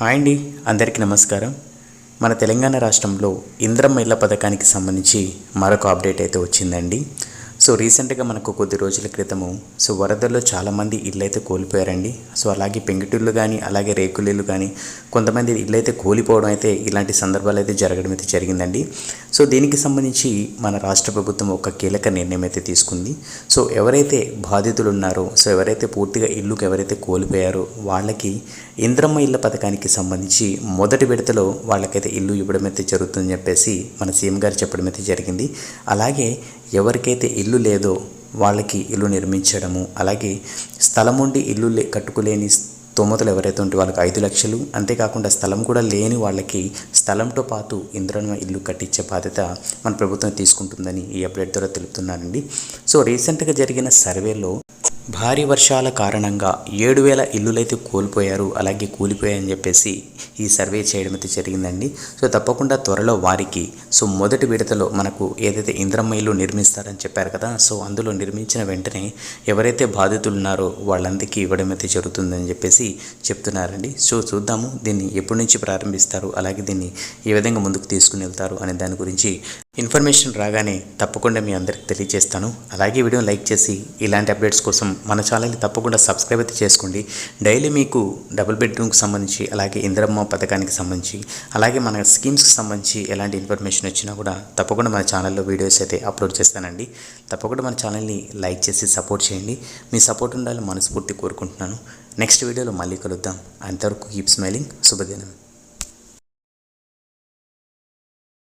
Hi అండి అందరికీ నమస్కారం. మన తెలంగాణ రాష్ట్రంలో ఇంద్రమ్మ ఇళ్ళ పథకానికి సంబంధించి మరొక అప్డేట్ అయితే వచ్చిందండి. సో రీసెంట్గా మనకు కొద్ది రోజుల క్రితము సో వరదల్లో చాలామంది ఇల్లు అయితే కోల్పోయారండి. సో అలాగే పెంకుటిల్లు కానీ అలాగే రేకులీళ్ళు కానీ కొంతమంది ఇల్లు అయితే కోల్పోవడం అయితే ఇలాంటి సందర్భాలు అయితే జరగడం అయితే జరిగిందండి. సో దీనికి సంబంధించి మన రాష్ట్ర ప్రభుత్వం ఒక కీలక నిర్ణయం అయితే తీసుకుంది. సో ఎవరైతే బాధితులు ఉన్నారో సో ఎవరైతే పూర్తిగా ఇల్లుకి ఎవరైతే కోల్పోయారో వాళ్ళకి ఇంద్రమ్మ ఇళ్ళ పథకానికి సంబంధించి మొదటి విడతలో వాళ్ళకైతే ఇల్లు ఇవ్వడం అయితే జరుగుతుందని చెప్పేసి మన సీఎం గారు చెప్పడం అయితే జరిగింది. అలాగే ఎవరికైతే ఇల్లు లేదో. వాళ్ళకి ఇల్లు నిర్మించడము. అలాగే స్థలం ఉండి ఇల్లు లే కట్టుకోలేని స్తోమతలు ఎవరైతే ఉంటే వాళ్ళకి ఐదు లక్షలు. అంతేకాకుండా స్థలం కూడా లేని వాళ్ళకి స్థలంతో పాటు ఇంద్రమ్మ ఇల్లు కట్టించే బాధ్యత మన ప్రభుత్వం తీసుకుంటుందని ఈ అప్డేట్ ద్వారా తెలుపుతున్నానండి సో రీసెంట్గా జరిగిన సర్వేలో భారీ వర్షాల కారణంగా ఏడు వేల ఇల్లులైతే కోల్పోయారు అలాగే కూలిపోయాయని చెప్పేసి ఈ సర్వే చేయడం అయితే జరిగిందండి. సో తప్పకుండా త్వరలో వారికి సో మొదటి విడతలో మనకు ఏదైతే ఇంద్రమ్మ ఇల్లు నిర్మిస్తారని చెప్పారు కదా సో అందులో నిర్మించిన వెంటనే ఎవరైతే బాధితులు ఉన్నారో వాళ్ళందరికీ ఇవ్వడం అయితే జరుగుతుందని చెప్పేసి చెప్తున్నారండి. సో చూద్దాము దీన్ని ఎప్పటి నుంచి ప్రారంభిస్తారు అలాగే దీన్ని ఏ విధంగా ముందుకు తీసుకుని వెళ్తారు అనే దాని గురించి ఇన్ఫర్మేషన్ రాగానే తప్పకుండా మీ అందరికి తెలియజేస్తాను. అలాగే వీడియో లైక్ చేసి ఇలాంటి అప్డేట్స్ కోసం మన ఛానల్ని తప్పకుండా సబ్స్క్రైబ్ అయితే చేసుకోండి. డైలీ మీకు డబుల్ బెడ్రూమ్కి సంబంధించి అలాగే ఇంద్రమ్మ పథకానికి సంబంధించి అలాగే మన స్కీమ్స్కి సంబంధించి ఎలాంటి ఇన్ఫర్మేషన్ వచ్చినా కూడా తప్పకుండా మన ఛానల్లో వీడియోస్ అయితే అప్లోడ్ చేస్తానండి. తప్పకుండా మన ఛానల్ని లైక్ చేసి సపోర్ట్ చేయండి. మీ సపోర్ట్ ఉండాలని మనస్ఫూర్తి కోరుకుంటున్నాను. నెక్స్ట్ వీడియోలో మళ్ళీ కలుద్దాం. అంతవరకు కీప్ స్మైలింగ్. శుభదినం.